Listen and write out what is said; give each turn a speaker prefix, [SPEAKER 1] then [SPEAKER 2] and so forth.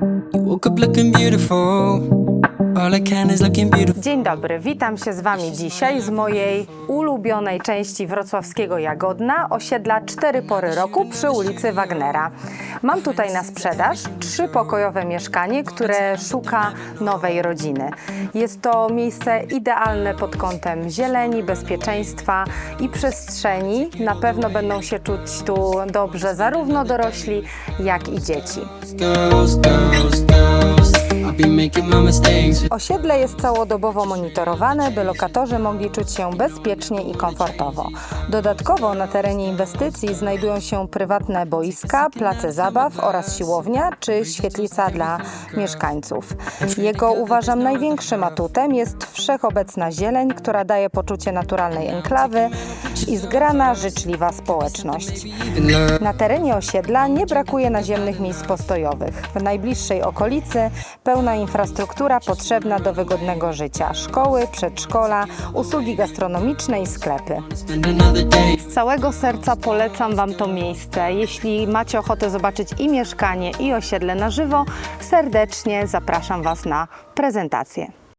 [SPEAKER 1] You woke up looking beautiful.
[SPEAKER 2] Dzień dobry, witam się z Wami dzisiaj z mojej ulubionej części wrocławskiego Jagodna, osiedla Cztery Pory Roku przy ulicy Wagnera. Mam tutaj na sprzedaż trzypokojowe mieszkanie, które szuka nowej rodziny. Jest to miejsce idealne pod kątem zieleni, bezpieczeństwa i przestrzeni. Na pewno będą się czuć tu dobrze zarówno dorośli, jak i dzieci.
[SPEAKER 1] Girls, girls, girls.
[SPEAKER 2] Osiedle jest całodobowo monitorowane, by lokatorzy mogli czuć się bezpiecznie i komfortowo. Dodatkowo na terenie inwestycji znajdują się prywatne boiska, place zabaw oraz siłownia czy świetlica dla mieszkańców. Jego uważam największym atutem jest wszechobecna zieleń, która daje poczucie naturalnej enklawy i zgrana, życzliwa społeczność. Na terenie osiedla nie brakuje naziemnych miejsc postojowych. W najbliższej okolicy pełna infrastruktura potrzebna do wygodnego życia: szkoły, przedszkola, usługi gastronomiczne i sklepy. Z całego serca polecam Wam to miejsce. Jeśli macie ochotę zobaczyć i mieszkanie, i osiedle na żywo, serdecznie zapraszam Was na prezentację.